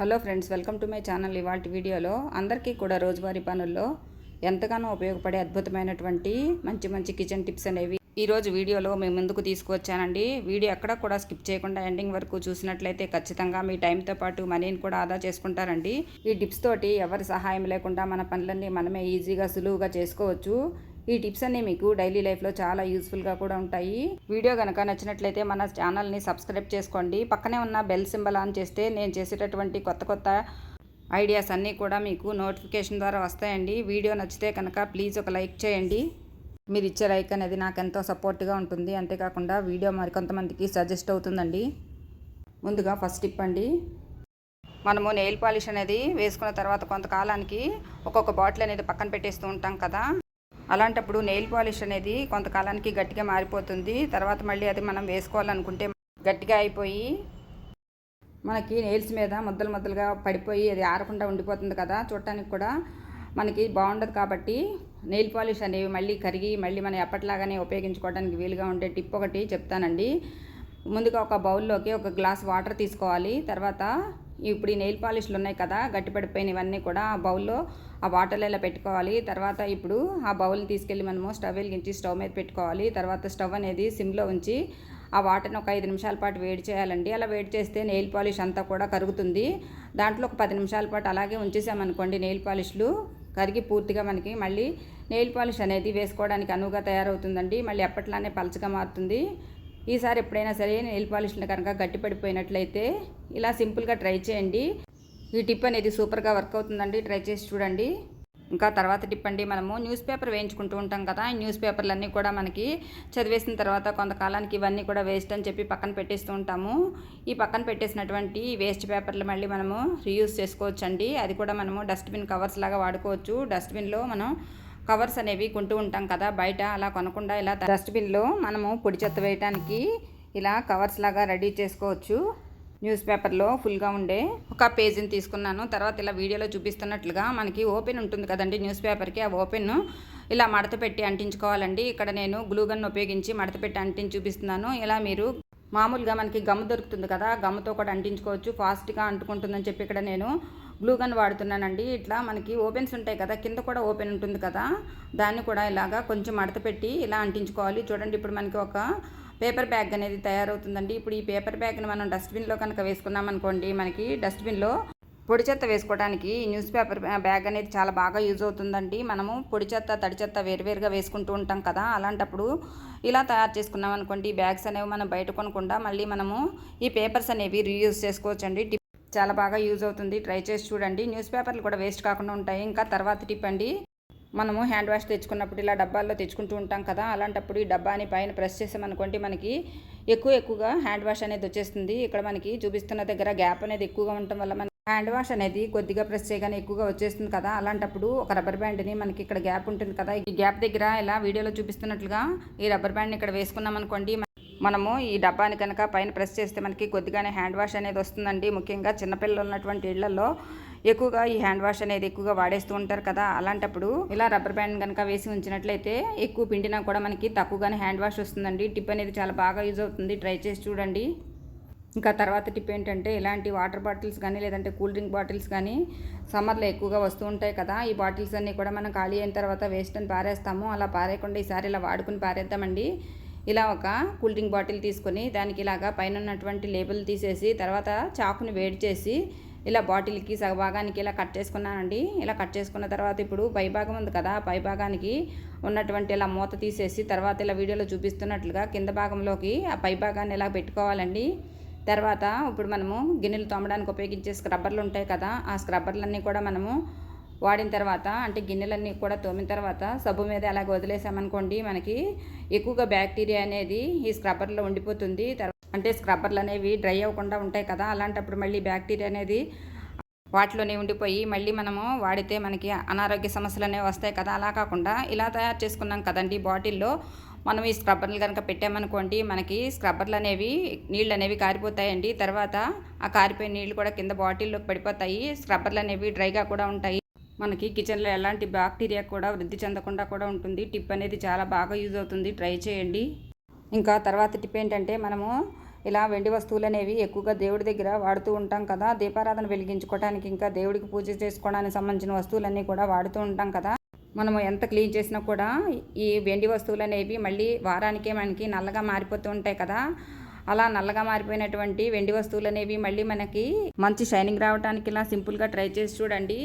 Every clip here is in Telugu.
Hello friends welcome to my channel ఇవాళ వీడియోలో అందరికీ కూడా రోజువారీ పనుల్లో ఎంతగానో ఉపయోగపడే అద్భుతమైనటువంటి మంచి మంచి కిచెన్ టిప్స్ అనేవి. ఈరోజు వీడియోలో మేము ముందుకు తీసుకువచ్చానండి వీడియో ఎక్కడ కూడా స్కిప్ చేయకుండా ఎండింగ్ వరకు చూసినట్లయితే ఖచ్చితంగా మీ టైంతో పాటు మనీని కూడా ఆదా చేసుకుంటారండి. ఈ టిప్స్ తోటి ఎవరి సహాయం లేకుండా మన పనులన్నీ మనమే ఈజీగా సులువుగా చేసుకోవచ్చు. ఈ టిప్స్ అన్నీ మీకు డైలీ లైఫ్లో చాలా యూస్ఫుల్గా కూడా ఉంటాయి. వీడియో కనుక నచ్చినట్లయితే మన ఛానల్ని సబ్స్క్రైబ్ చేసుకోండి. పక్కనే ఉన్న బెల్ సింబల్ ఆన్ చేస్తే నేను చేసేటటువంటి కొత్త కొత్త ఐడియాస్ అన్నీ కూడా మీకు నోటిఫికేషన్ ద్వారా వస్తాయండి. వీడియో నచ్చితే కనుక ప్లీజ్ ఒక లైక్ చేయండి. మీరు ఇచ్చే లైక్ అనేది నాకు ఎంతో సపోర్ట్గా ఉంటుంది. అంతేకాకుండా వీడియో మరికొంతమందికి సజెస్ట్ అవుతుందండి. ముందుగా ఫస్ట్ టిప్ అండి. మనము నెయిల్ పాలిష్ అనేది వేసుకున్న తర్వాత కొంతకాలానికి ఒక్కొక్క బాటిల్ అనేది పక్కన పెట్టేస్తూ ఉంటాం కదా. అలాంటప్పుడు నెయిల్ పాలిష్ అనేది కొంతకాలానికి గట్టిగా మారిపోతుంది. తర్వాత మళ్ళీ అది మనం వేసుకోవాలనుకుంటే గట్టిగా అయిపోయి మనకి నెయిల్స్ మీద ముద్దలు ముద్దలుగా పడిపోయి అది ఆరకుండా ఉండిపోతుంది కదా. చూడటానికి కూడా మనకి బాగుండదు కాబట్టి నెయిల్ పాలిష్ అనేవి మళ్ళీ కరిగి మళ్ళీ మనం ఎప్పటిలాగానే ఉపయోగించుకోవడానికి వీలుగా ఉండే టిప్ ఒకటి చెప్తానండి. ముందుగా ఒక బౌల్లోకి ఒక గ్లాస్ వాటర్ తీసుకోవాలి. తర్వాత ఇప్పుడు ఈ నెయిల్ పాలిష్లు ఉన్నాయి కదా గట్టిపడిపోయినవన్నీ కూడా ఆ బౌల్లో ఆ వాటర్లో ఇలా పెట్టుకోవాలి. తర్వాత ఇప్పుడు ఆ బౌల్ని తీసుకెళ్ళి మనము స్టవ్ వెలిగించి స్టవ్ మీద పెట్టుకోవాలి. తర్వాత స్టవ్ అనేది సిమ్లో ఉంచి ఆ వాటర్ని ఒక ఐదు నిమిషాల పాటు వేడి చేయాలండి. అలా వేడి చేస్తే నెయిల్ పాలిష్ అంతా కూడా కరుగుతుంది. దాంట్లో ఒక పది నిమిషాల పాటు అలాగే ఉంచేసామనుకోండి నెయిల్ పాలిష్లు కరిగి పూర్తిగా మనకి మళ్ళీ నెయిల్ పాలిష్ అనేది వేసుకోవడానికి అనువుగా తయారవుతుందండి. మళ్ళీ ఎప్పట్లానే పలచగా మారుతుంది. ఈసారి ఎప్పుడైనా సరే నెయిల్ పాలిష్లు కనుక గట్టిపడిపోయినట్లయితే ఇలా సింపుల్గా ట్రై చేయండి. ఈ టిప్ అనేది సూపర్గా వర్క్ అవుతుందండి. ట్రై చేసి చూడండి. ఇంకా తర్వాత టిప్ అండి మనము న్యూస్ పేపర్ వేయించుకుంటూ ఉంటాం కదా. ఈ న్యూస్ పేపర్లన్నీ కూడా మనకి చదివేసిన తర్వాత కొంతకాలానికి ఇవన్నీ కూడా వేస్ట్ అని చెప్పి పక్కన పెట్టేస్తూ ఉంటాము. ఈ పక్కన పెట్టేసినటువంటి వేస్ట్ పేపర్లు మళ్ళీ మనము రీయూస్ చేసుకోవచ్చు అండి అది కూడా మనము డస్ట్బిన్ కవర్స్ లాగా వాడుకోవచ్చు. డస్ట్బిన్లో మనం కవర్స్ అనేవి కొంటూ ఉంటాం కదా బయట అలా కొనకుండా ఇలా డస్ట్బిన్లో మనము పొడి చెత్త వేయడానికి ఇలా కవర్స్ లాగా రెడీ చేసుకోవచ్చు. న్యూస్ పేపర్లో ఫుల్గా ఉండే ఒక పేజీని తీసుకున్నాను. తర్వాత ఇలా వీడియోలో చూపిస్తున్నట్లుగా మనకి ఓపెన్ ఉంటుంది కదండి న్యూస్ పేపర్కి. ఆ ఓపెన్ ఇలా మడత పెట్టి అంటించుకోవాలండి. ఇక్కడ నేను గ్లూగన్ ఉపయోగించి మడత పెట్టి అంటించి చూపిస్తున్నాను. ఇలా మీరు మామూలుగా మనకి గమ్ దొరుకుతుంది కదా గమ్తో కూడా అంటించుకోవచ్చు. ఫాస్ట్గా అంటుకుంటుందని చెప్పి ఇక్కడ నేను గ్లూ గన్ వాడుతున్నానండి. ఇట్లా మనకి ఓపెన్స్ ఉంటాయి కదా కింద కూడా ఓపెన్ ఉంటుంది కదా దాన్ని కూడా ఇలాగా కొంచెం మడత పెట్టి ఇలా అంటించుకోవాలి. చూడండి ఇప్పుడు మనకి ఒక పేపర్ బ్యాగ్ అనేది తయారవుతుందండి. ఇప్పుడు ఈ పేపర్ బ్యాగ్ని మనం డస్ట్బిన్లో కనుక వేసుకున్నాం అనుకోండి మనకి డస్ట్బిన్లో పొడి చెత్త వేసుకోవడానికి ఈ న్యూస్ పేపర్ బ్యాగ్ అనేది చాలా బాగా యూజ్ అవుతుందండి. మనము పొడి చెత్త తడి చెత్త వేరువేరుగా వేసుకుంటూ ఉంటాం కదా అలాంటప్పుడు ఇలా తయారు చేసుకున్నాం అనుకోండి బ్యాగ్స్ అనేవి మనం బయట కొనకుండా మళ్ళీ మనము ఈ పేపర్స్ అనేవి రీయూజ్ చేసుకోవచ్చండి. చాలా బాగా యూజ్ అవుతుంది. ట్రై చేసి చూడండి. న్యూస్ పేపర్లు కూడా వేస్ట్ కాకుండా ఉంటాయి. ఇంకా తర్వాత టిప్ అండి. మనము హ్యాండ్ వాష్ తెచ్చుకున్నప్పుడు ఇలా డబ్బాల్లో తెచ్చుకుంటూ ఉంటాం కదా. అలాంటప్పుడు ఈ డబ్బాని పైన ప్రెస్ చేసామనుకోండి మనకి ఎక్కువ ఎక్కువగా హ్యాండ్ వాష్ అనేది వచ్చేస్తుంది. ఇక్కడ మనకి చూపిస్తున్న దగ్గర గ్యాప్ అనేది ఎక్కువగా ఉండటం వల్ల మన హ్యాండ్ వాష్ అనేది కొద్దిగా ప్రెస్ చేయగానే ఎక్కువగా వచ్చేస్తుంది కదా. అలాంటప్పుడు ఒక రబ్బర్ బ్యాండ్ని మనకి ఇక్కడ గ్యాప్ ఉంటుంది కదా. ఈ గ్యాప్ దగ్గర ఇలా వీడియోలో చూపిస్తున్నట్లుగా ఈ రబ్బర్ బ్యాండ్ని ఇక్కడ వేసుకున్నాం అనుకోండి మనము ఈ డబ్బాని కనుక పైన ప్రెస్ చేస్తే మనకి కొద్దిగానే హ్యాండ్ వాష్ అనేది వస్తుందండి. ముఖ్యంగా చిన్నపిల్లలు ఉన్నటువంటి ఇళ్ళలో ఎక్కువగా ఈ హ్యాండ్ వాష్ అనేది ఎక్కువగా వాడేస్తూ ఉంటారు కదా. అలాంటప్పుడు ఇలా రబ్బర్ బ్యాండ్ కనుక వేసి ఉంచినట్లయితే ఎక్కువ పిండినా కూడా మనకి తక్కువగానే హ్యాండ్ వాష్ వస్తుందండి. టిప్ అనేది చాలా బాగా యూజ్ అవుతుంది. ట్రై చేసి చూడండి. ఇంకా తర్వాత టిప్ ఏంటంటే ఇలాంటి వాటర్ బాటిల్స్ కానీ లేదంటే కూల్ డ్రింక్ బాటిల్స్ కానీ సమ్మర్లో ఎక్కువగా వస్తూ ఉంటాయి కదా. ఈ బాటిల్స్ అన్నీ కూడా మనం ఖాళీ అయిన తర్వాత వేస్ట్ అని పారేస్తాము. అలా పారేయకుండా ఈసారి ఇలా వాడుకుని పారేద్దామండి. ఇలా ఒక కూల్ డ్రింక్ బాటిల్ తీసుకొని దానికి ఇలాగా పైన ఉన్నటువంటి లేబుల్ తీసేసి తర్వాత చాకుని వేడి చేసి ఇలా బాటిల్కి సగభాగానికి ఇలా కట్ చేసుకున్నానండి. ఇలా కట్ చేసుకున్న తర్వాత ఇప్పుడు పైభాగం ఉంది కదా పైభాగానికి ఉన్నటువంటి ఇలా మూత తీసేసి తర్వాత ఇలా వీడియోలో చూపిస్తున్నట్లుగా కింద భాగంలోకి ఆ పైభాగాన్ని ఇలా పెట్టుకోవాలండి. తర్వాత ఇప్పుడు మనము గిన్నెలు తోమడానికి ఉపయోగించే స్క్రబ్బర్లు ఉంటాయి కదా ఆ స్క్రబ్బర్లన్నీ కూడా మనము వాడిన తర్వాత అంటే గిన్నెలన్నీ కూడా తోమిన తర్వాత సబ్బు మీద అలాగ వదిలేసామనుకోండి మనకి ఎక్కువగా బ్యాక్టీరియా అనేది ఈ స్క్రబ్బర్లో ఉండిపోతుంది. అంటే స్క్రబ్బర్లు అనేవి డ్రై అవ్వకుండా ఉంటాయి కదా అలాంటప్పుడు మళ్ళీ బ్యాక్టీరియా అనేది వాటిలోనే ఉండిపోయి మళ్ళీ మనము వాడితే మనకి అనారోగ్య సమస్యలు అనేవి వస్తాయి కదా అలా కాకుండా ఇలా తయారు చేసుకున్నాం కదండి బాటిల్లో మనం ఈ స్క్రబ్బర్లు కనుక పెట్టామనుకోండి మనకి స్క్రబ్బర్లు అనేవి నీళ్ళు అనేవి కారిపోతాయండి. తర్వాత ఆ కారిపోయిన నీళ్ళు కూడా కింద బాటిల్లోకి పడిపోతాయి స్క్రబ్బర్లు అనేవి డ్రైగా కూడా ఉంటాయి. మనకి కిచెన్లో ఎలాంటి బ్యాక్టీరియా కూడా వృద్ధి చెందకుండా కూడా ఉంటుంది. టిప్ అనేది చాలా బాగా యూజ్ అవుతుంది. ట్రై చేయండి. ఇంకా తర్వాత టిప్ ఏంటంటే మనము ఇలా వెండి వస్తువులు అనేవి ఎక్కువగా దేవుడి దగ్గర వాడుతూ ఉంటాం కదా. దీపారాధన వెలిగించుకోవడానికి ఇంకా దేవుడికి పూజ చేసుకోవడానికి సంబంధించిన వస్తువులన్నీ కూడా వాడుతూ ఉంటాం కదా. మనము ఎంత క్లీన్ చేసినా కూడా ఈ వెండి వస్తువులు అనేవి మళ్ళీ వారానికే మనకి నల్లగా మారిపోతూ ఉంటాయి కదా. అలా నల్లగా మారిపోయినటువంటి వెండి వస్తువులు అనేవి మళ్ళీ మనకి మంచి షైనింగ్ రావడానికి ఇలా సింపుల్గా ట్రై చేసి చూడండి.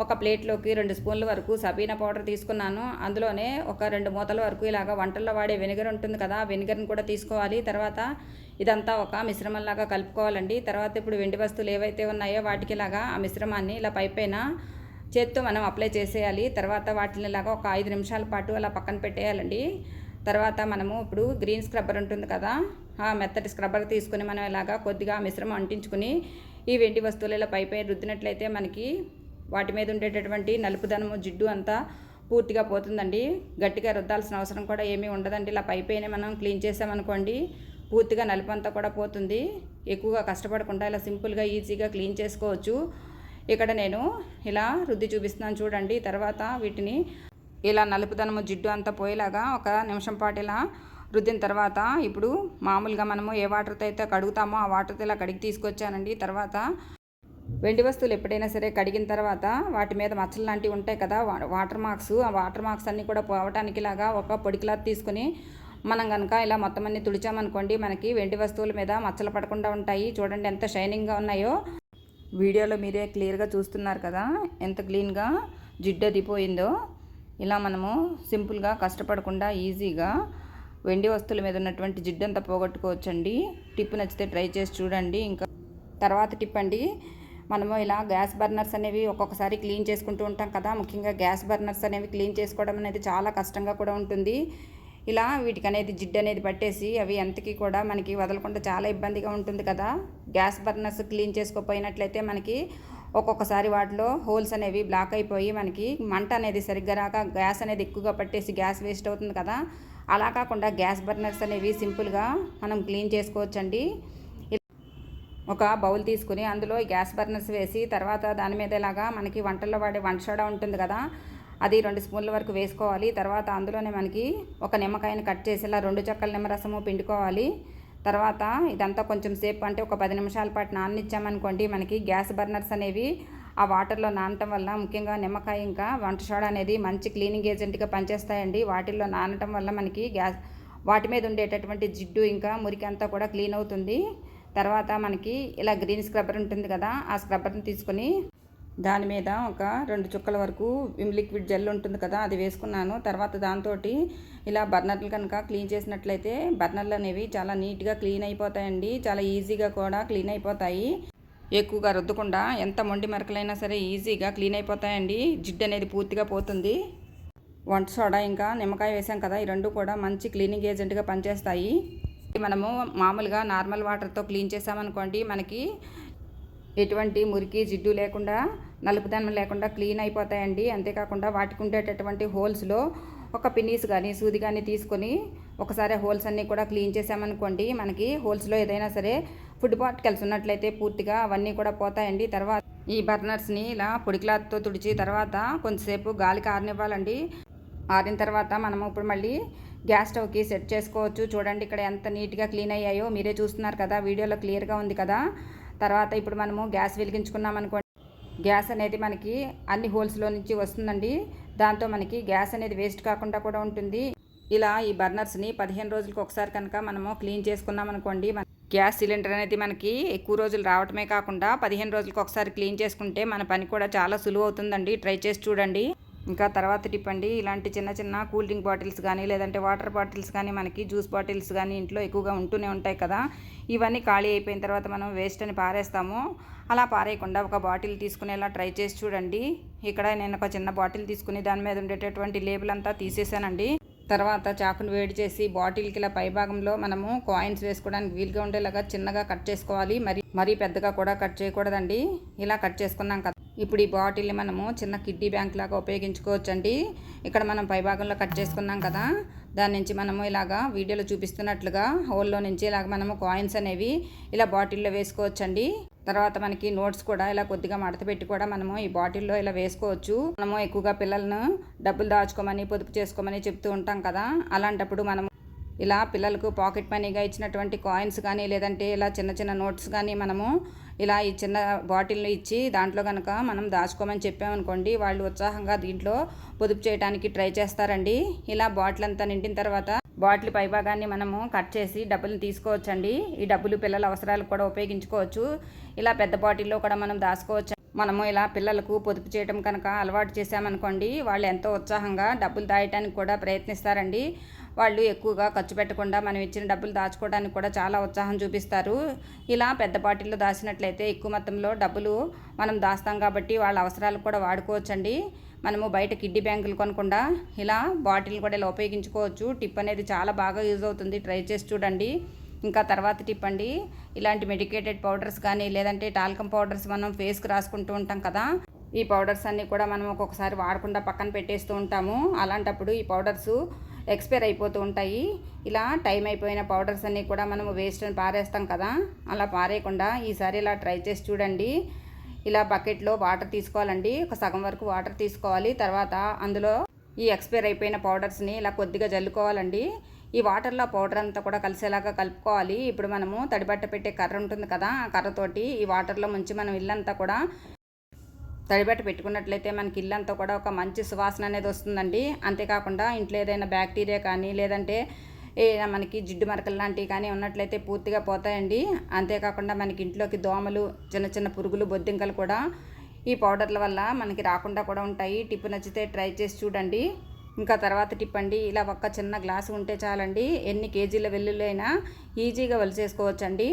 ఒక ప్లేట్లోకి రెండు స్పూన్ల వరకు సబీనా పౌడర్ తీసుకున్నాను. అందులోనే ఒక రెండు మూతల వరకు ఇలాగ వంటల్లో వాడే వెనిగర్ ఉంటుంది కదా వెనిగర్ని కూడా తీసుకోవాలి. తర్వాత ఇదంతా ఒక మిశ్రమంలాగా కలుపుకోవాలండి. తర్వాత ఇప్పుడు వెండి వస్తువులు ఏవైతే ఉన్నాయో వాటికి ఇలాగా ఆ మిశ్రమాన్ని ఇలా పైపైన చేత్తో మనం అప్లై చేసేయాలి. తర్వాత వాటిని ఇలాగా ఒక ఐదు నిమిషాల పాటు అలా పక్కన పెట్టేయాలండి. తర్వాత మనము ఇప్పుడు గ్రీన్ స్క్రబ్బర్ ఉంటుంది కదా మెత్తటి స్క్రబ్బర్ తీసుకుని మనం ఇలాగా కొద్దిగా మిశ్రమం అంటించుకుని ఈ వెండి వస్తువులు ఇలా పైపై రుద్దినట్లయితే మనకి వాటి మీద ఉండేటటువంటి నలుపుదనము జిడ్డు అంతా పూర్తిగా పోతుందండి. గట్టిగా రుద్దాల్సిన అవసరం కూడా ఏమీ ఉండదండి. ఇలా పైపైనే మనం క్లీన్ చేసామనుకోండి పూర్తిగా నలుపు అంతా కూడా పోతుంది. ఎక్కువగా కష్టపడకుండా ఇలా సింపుల్గా ఈజీగా క్లీన్ చేసుకోవచ్చు. ఇక్కడ నేను ఇలా రుద్ది చూపిస్తున్నాను చూడండి. తర్వాత వీటిని ఇలా నలుపుదనము జిడ్డు అంతా పోయేలాగా ఒక నిమిషం పాటు ఇలా రుద్దిన తర్వాత ఇప్పుడు మామూలుగా మనము ఏ వాటర్తో అయితే కడుగుతామో ఆ వాటర్తో ఇలా కడిగి తీసుకొచ్చానండి. తర్వాత వెండి వస్తువులు ఎప్పుడైనా సరే కడిగిన తర్వాత వాటి మీద మచ్చలు లాంటివి ఉంటాయి కదా వాటర్ మార్క్స్ ఆ వాటర్ మార్క్స్ అన్నీ కూడా పోవటానికి ఇలాగా ఒక పొడి క్లాత్ తీసుకుని మనం కనుక ఇలా మొత్తం అన్ని తుడిచామనుకోండి మనకి వెండి వస్తువుల మీద మచ్చలు పడకుండా ఉంటాయి. చూడండి ఎంత షైనింగ్గా ఉన్నాయో. వీడియోలో మీరే క్లియర్గా చూస్తున్నారు కదా ఎంత క్లీన్గా జిడ్డు అదిపోయిందో ఇలా మనము సింపుల్గా కష్టపడకుండా ఈజీగా వెండి వస్తువుల మీద ఉన్నటువంటి జిడ్డంతా పోగొట్టుకోవచ్చండి. టిప్ నచ్చితే ట్రై చేసి చూడండి. ఇంకా తర్వాత టిప్ అండి మనము ఇలా గ్యాస్ బర్నర్స్ అనేవి ఒక్కొక్కసారి క్లీన్ చేసుకుంటూ ఉంటాం కదా. ముఖ్యంగా గ్యాస్ బర్నర్స్ అనేవి క్లీన్ చేసుకోవడం అనేది చాలా కష్టంగా కూడా ఉంటుంది. ఇలా వీటికి అనేది జిడ్డు అనేది పట్టేసి అవి ఎంతకి కూడా మనకి వదలకుండా చాలా ఇబ్బందిగా ఉంటుంది కదా. గ్యాస్ బర్నర్స్ క్లీన్ చేసుకోపోయినట్లయితే మనకి ఒక్కొక్కసారి వాటిలో హోల్స్ అనేవి బ్లాక్ అయిపోయి మనకి మంట అనేది సరిగ్గా రాక గ్యాస్ అనేది ఎక్కువగా పట్టేసి గ్యాస్ వేస్ట్ అవుతుంది కదా. అలా కాకుండా గ్యాస్ బర్నర్స్ అనేవి సింపుల్గా మనం క్లీన్ చేసుకోవచ్చండి. ఒక బౌల్ తీసుకుని అందులో గ్యాస్ బర్నర్స్ వేసి తర్వాత దాని మీద ఇలాగా మనకి వంటల్లో వాడే వంట సోడా ఉంటుంది కదా అది రెండు స్పూన్ల వరకు వేసుకోవాలి. తర్వాత అందులోనే మనకి ఒక నిమ్మకాయని కట్ చేసేలా రెండు చక్కల నిమ్మరసము పిండుకోవాలి. తర్వాత ఇదంతా కొంచెం సేపు అంటే ఒక పది నిమిషాల పాటు నాననిచ్చామనుకోండి మనకి గ్యాస్ బర్నర్స్ అనేవి ఆ వాటర్లో నానటం వల్ల ముఖ్యంగా నిమ్మకాయ ఇంకా వంట సోడా అనేది మంచి క్లీనింగ్ ఏజెంట్గా పనిచేస్తాయండి. వాటిల్లో నానటం వల్ల మనకి గ్యాస్ వాటి మీద ఉండేటటువంటి జిడ్డు ఇంకా మురికి అంతా కూడా క్లీన్ అవుతుంది. తర్వాత మనకి ఇలా గ్రీన్ స్క్రబ్బర్ ఉంటుంది కదా ఆ స్క్రబ్బర్ని తీసుకొని దాని మీద ఒక రెండు చుక్కల వరకు విమ్ లిక్విడ్ జెల్ ఉంటుంది కదా అది వేసుకున్నాను. తర్వాత దాంతో ఇలా బర్నర్లు కనుక క్లీన్ చేసినట్లయితే బర్నర్లు అనేవి చాలా నీట్గా క్లీన్ అయిపోతాయండి. చాలా ఈజీగా కూడా క్లీన్ అయిపోతాయి. ఎక్కువగా రుద్దకుండా ఎంత మొండి మరకలైనా సరే ఈజీగా క్లీన్ అయిపోతాయండి. జిడ్డు అనేది పూర్తిగా పోతుంది. వంట సోడా ఇంకా నిమ్మకాయ వేసాం కదా ఈ రెండు కూడా మంచి క్లీనింగ్ ఏజెంట్గా పనిచేస్తాయి. మనము మామూలుగా నార్మల్ వాటర్తో క్లీన్ చేసామనుకోండి మనకి ఎటువంటి మురికి జిడ్డు లేకుండా నలుపుదనం లేకుండా క్లీన్ అయిపోతాయండి. అంతేకాకుండా వాటికి ఉండేటటువంటి హోల్స్లో ఒక పిన్నీస్ కానీ సూది కానీ తీసుకొని ఒకసారి హోల్స్ అన్నీ కూడా క్లీన్ చేసామనుకోండి మనకి హోల్స్లో ఏదైనా సరే ఫుడ్ పార్టికల్స్ ఉన్నట్లయితే పూర్తిగా అవన్నీ కూడా పోతాయండి. తర్వాత ఈ బర్నర్స్ని ఇలా పొడి క్లాత్తో తుడిచి తర్వాత కొంతసేపు గాలికి ఆరనివ్వాలండి ఆరిన తర్వాత మనము ఇప్పుడు మళ్ళీ గ్యాస్ స్టవ్కి సెట్ చేసుకోవచ్చు. చూడండి ఇక్కడ ఎంత నీట్గా క్లీన్ అయ్యాయో మీరే చూస్తున్నారు కదా వీడియోలో క్లియర్గా ఉంది కదా. తర్వాత ఇప్పుడు మనము గ్యాస్ వెలిగించుకున్నాం అనుకోండి. గ్యాస్ అనేది మనకి అన్ని హోల్స్లో నుంచి వస్తుందండి. దాంతో మనకి గ్యాస్ అనేది వేస్ట్ కాకుండా కూడా ఉంటుంది. ఇలా ఈ బర్నర్స్ని పదిహేను రోజులకు ఒకసారి కనుక మనము క్లీన్ చేసుకున్నాం అనుకోండి గ్యాస్ సిలిండర్ అనేది మనకి ఎక్కువ రోజులు రావటమే కాకుండా పదిహేను రోజులకు ఒకసారి క్లీన్ చేసుకుంటే మన పని కూడా చాలా సులువు అవుతుందండి. ట్రై చేసి చూడండి. ఇంకా తర్వాత టిప్ అండి. ఇలాంటి చిన్న చిన్న కూల్ డ్రింక్ బాటిల్స్ కానీ లేదంటే వాటర్ బాటిల్స్ కానీ మనకి జ్యూస్ బాటిల్స్ కానీ ఇంట్లో ఎక్కువగా ఉంటూనే ఉంటాయి కదా. ఇవన్నీ ఖాళీ అయిపోయిన తర్వాత మనం వేస్ట్ అని పారేస్తాము. అలా పారేయకుండా ఒక బాటిల్ తీసుకునేలా ట్రై చేసి చూడండి. ఇక్కడ నేను ఒక చిన్న బాటిల్ తీసుకుని దాని మీద ఉండేటటువంటి లేబుల్ అంతా తీసేసానండి. తర్వాత చాకును వేడి చేసి బాటిల్కి ఇలా పైభాగంలో మనము కాయిన్స్ వేసుకోవడానికి వీలుగా ఉండేలాగా చిన్నగా కట్ చేసుకోవాలి. మరి మరీ పెద్దగా కూడా కట్ చేయకూడదండి. ఇలా కట్ చేసుకున్నాం కదా. ఇప్పుడు ఈ బాటిల్ని మనము చిన్న కిడ్డీ బ్యాంక్ లాగా ఉపయోగించుకోవచ్చండి. ఇక్కడ మనం పైభాగంలో కట్ చేసుకున్నాం కదా. దాని నుంచి మనము ఇలాగా వీడియోలో చూపిస్తున్నట్లుగా హోల్లో నుంచి ఇలాగ మనము కాయిన్స్ అనేవి ఇలా బాటిల్లో వేసుకోవచ్చండి. తర్వాత మనకి నోట్స్ కూడా ఇలా కొద్దిగా మడత పెట్టి కూడా మనము ఈ బాటిల్లో ఇలా వేసుకోవచ్చు. మనము ఎక్కువగా పిల్లలను డబ్బులు దాచుకోమని పొదుపు చేసుకోమని చెప్తూ ఉంటాం కదా. అలాంటప్పుడు మనము ఇలా పిల్లలకు పాకెట్ మనీగా ఇచ్చినటువంటి కాయిన్స్ కానీ లేదంటే ఇలా చిన్న చిన్న నోట్స్ కానీ మనము ఇలా ఈ చిన్న బాటిల్ని ఇచ్చి దాంట్లో కనుక మనం దాచుకోమని చెప్పామనుకోండి వాళ్ళు ఉత్సాహంగా దీంట్లో పొదుపు చేయడానికి ట్రై చేస్తారండి. ఇలా బాటిల్ అంతా నిండిన తర్వాత బాటిల్ పైభాగాన్ని మనము కట్ చేసి డబ్బులు తీసుకోవచ్చండి. ఈ డబ్బులు పిల్లల అవసరాలకు కూడా ఉపయోగించుకోవచ్చు. ఇలా పెద్ద బాటిల్లో కూడా మనం దాచుకోవచ్చు. మనము ఇలా పిల్లలకు పొదుపు చేయడం కనుక అలవాటు చేసామనుకోండి వాళ్ళు ఎంతో ఉత్సాహంగా డబ్బులు దాయటానికి కూడా ప్రయత్నిస్తారండి. వాళ్ళు ఎక్కువగా ఖర్చు పెట్టకుండా మనం ఇచ్చిన డబ్బులు దాచుకోవడానికి కూడా చాలా ఉత్సాహం చూపిస్తారు. ఇలా పెద్ద బాటిల్లో దాచినట్లయితే ఎక్కువ మొత్తంలో డబ్బులు మనం దాస్తాం కాబట్టి వాళ్ళ అవసరాలు కూడా వాడుకోవచ్చండి. మనము బయట కిడ్డీ బ్యాంకులు కొనకుండా ఇలా బాటిల్ కూడా ఇలా ఉపయోగించుకోవచ్చు. టిప్ అనేది చాలా బాగా యూజ్ అవుతుంది. ట్రై చేసి చూడండి. ఇంకా తర్వాత టిప్ అండి. ఇలాంటి మెడికేటెడ్ పౌడర్స్ కానీ లేదంటే టాల్కమ్ పౌడర్స్ మనం ఫేస్కి రాసుకుంటూ ఉంటాం కదా. ఈ పౌడర్స్ అన్నీ కూడా మనం ఒక్కొక్కసారి వాడకుండా పక్కన పెట్టేస్తూ ఉంటాము. అలాంటప్పుడు ఈ పౌడర్స్ ఎక్స్పైర్ అయిపోతూ ఉంటాయి. ఇలా టైం అయిపోయిన పౌడర్స్ అన్నీ కూడా మనము వేస్ట్ అని పారేస్తాం కదా. అలా పారేయకుండా ఈసారి ఇలా ట్రై చేసి చూడండి. ఇలా బకెట్లో వాటర్ తీసుకోవాలండి. ఒక సగం వరకు వాటర్ తీసుకోవాలి. తర్వాత అందులో ఈ ఎక్స్పైర్ అయిపోయిన పౌడర్స్ని ఇలా కొద్దిగా జల్లుకోవాలండి. ఈ వాటర్లో పౌడర్ అంతా కూడా కలిసేలాగా కలుపుకోవాలి. ఇప్పుడు మనము తడిబట్ట పెట్టే కర్ర ఉంటుంది కదా ఆ కర్రతోటి ఈ వాటర్లో ముంచి మనం ఇల్లంతా కూడా తడిబట్ట పెట్టుకున్నట్లయితే మనకి ఇల్లంతా కూడా ఒక మంచి సువాసన అనేది వస్తుందండి. అంతేకాకుండా ఇంట్లో ఏదైనా బ్యాక్టీరియా కానీ లేదంటే మనకి జిడ్డు మరకలు లాంటివి కానీ ఉన్నట్లయితే పూర్తిగా పోతాయండి. అంతేకాకుండా మనకి ఇంట్లోకి దోమలు చిన్న చిన్న పురుగులు బొద్దింకలు కూడా ఈ పౌడర్ల వల్ల మనకి రాకుండా కూడా ఉంటాయి. టిప్ నచ్చితే ట్రై చేసి చూడండి. ఇంకా తర్వాత టిప్ అండి ఇలా ఒక్క చిన్న గ్లాసు ఉంటే చాలండి. ఎన్ని కేజీల వెల్లుల్లైనా ఈజీగా వలిసేసుకోవచ్చండి.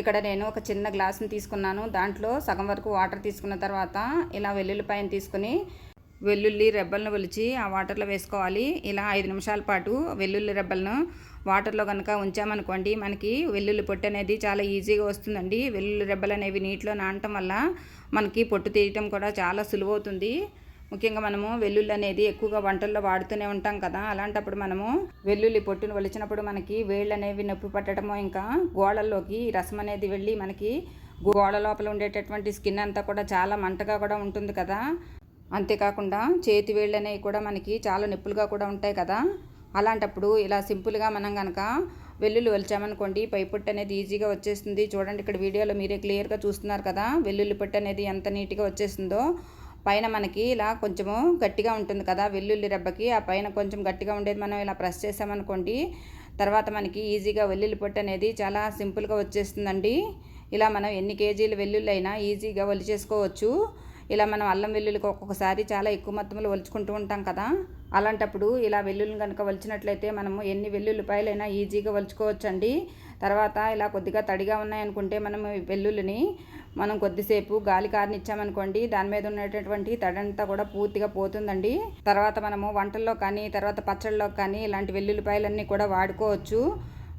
ఇక్కడ నేను ఒక చిన్న గ్లాసుని తీసుకున్నాను. దాంట్లో సగం వరకు వాటర్ తీసుకున్న తర్వాత ఇలా వెల్లుల్లిపాయను తీసుకుని వెల్లుల్లి రెబ్బలను ఒలిచి ఆ వాటర్లో వేసుకోవాలి. ఇలా ఐదు నిమిషాల పాటు వెల్లుల్లి రెబ్బలను వాటర్లో కనుక ఉంచామనుకోండి మనకి వెల్లుల్లి పొట్టు అనేది చాలా ఈజీగా వస్తుందండి. వెల్లుల్లి రెబ్బలు అనేవి నీటిలో నానటం వల్ల మనకి పొట్టు తీయటం కూడా చాలా సులువవుతుంది. ముఖ్యంగా మనము వెల్లుల్లి అనేది ఎక్కువగా వంటల్లో వాడుతూనే ఉంటాం కదా అలాంటప్పుడు మనము వెల్లుల్లి పొట్టును వలిచినప్పుడు మనకి వేళ్ళు అనేవి నొప్పి పట్టడము ఇంకా గోడల్లోకి రసం అనేది వెళ్ళి మనకి గోడ లోపల ఉండేటటువంటి స్కిన్ అంతా కూడా చాలా మంటగా కూడా ఉంటుంది కదా. అంతేకాకుండా చేతి వేళ్ళు అనేవి కూడా మనకి చాలా నొప్పులుగా కూడా ఉంటాయి కదా. అలాంటప్పుడు ఇలా సింపుల్గా మనం కనుక వెల్లుల్లి వలిచామనుకోండి పై పొట్టు అనేది ఈజీగా వచ్చేస్తుంది. చూడండి ఇక్కడ వీడియోలో మీరే క్లియర్గా చూస్తున్నారు కదా వెల్లుల్లి పొట్టు అనేది ఎంత నీట్గా వచ్చేస్తుందో. పైన మనకి ఇలా కొంచెము గట్టిగా ఉంటుంది కదా వెల్లుల్లి రెబ్బకి. ఆ పైన కొంచెం గట్టిగా ఉండేది మనం ఇలా ప్రెస్ చేసామనుకోండి తర్వాత మనకి ఈజీగా వెల్లుల్లి పొట్టు అనేది చాలా సింపుల్గా వచ్చేస్తుందండి. ఇలా మనం ఎన్ని కేజీలు వెల్లుల్లి అయినా ఈజీగా వలిచేసుకోవచ్చు ఇలా మనం అల్లం వెల్లుల్లికి ఒక్కొక్కసారి చాలా ఎక్కువ మొత్తంలో వలుచుకుంటూ ఉంటాం కదా. అలాంటప్పుడు ఇలా వెల్లుల్లిని కనుక వలిచినట్లయితే మనము ఎన్ని వెల్లుల్లిపాయలైనా ఈజీగా వలుచుకోవచ్చండి తర్వాత ఇలా కొద్దిగా తడిగా ఉన్నాయనుకుంటే మనం వెల్లుల్లిని మనం కొద్దిసేపు గాలి కారనిచ్చామనుకోండి దాని మీద ఉన్నటువంటి తడంతా కూడా పూర్తిగా పోతుందండి. తర్వాత మనము వంటల్లో కానీ తర్వాత పచ్చళ్ళలో కానీ ఇలాంటి వెల్లుల్లిపాయలన్నీ కూడా వాడుకోవచ్చు.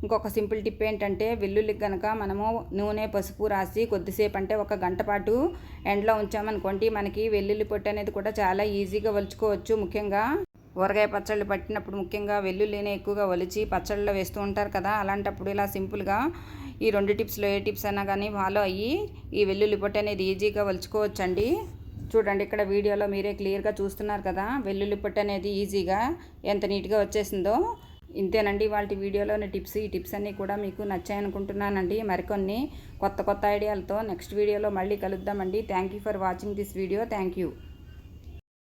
ఇంకొక సింపుల్ టిప్ ఏంటంటే వెల్లుల్లి కనుక మనము నూనె పసుపు రాసి కొద్దిసేపు అంటే ఒక గంట పాటు ఎండలో ఉంచామనుకోండి మనకి వెల్లుల్లి పొట్టు అనేది కూడా చాలా ఈజీగా వలుచుకోవచ్చు. ముఖ్యంగా ఊరగాయ పచ్చళ్ళు పట్టినప్పుడు ముఖ్యంగా వెల్లుల్లిని ఎక్కువగా ఒలిచి పచ్చళ్ళలో వేస్తూ ఉంటారు కదా అలాంటప్పుడు ఇలా సింపుల్గా ఈ రెండు టిప్స్లో ఏ టిప్స్ అయినా కానీ ఫాలో అయ్యి ఈ వెల్లుల్లి పొట్టు అనేది ఈజీగా వలుచుకోవచ్చండి. చూడండి ఇక్కడ వీడియోలో మీరే క్లియర్గా చూస్తున్నారు కదా వెల్లుల్లి పొట్టు అనేది ఈజీగా ఎంత నీట్గా వచ్చేసిందో. ఇంతేనండి వాళ్ళ వీడియోలోని టిప్స్. ఈ టిప్స్ అన్నీ కూడా మీకు నచ్చాయనుకుంటున్నానండి. మరికొన్ని కొత్త కొత్త ఐడియాలతో నెక్స్ట్ వీడియోలో మళ్ళీ కలుద్దామండి. Thank you for watching this video thank you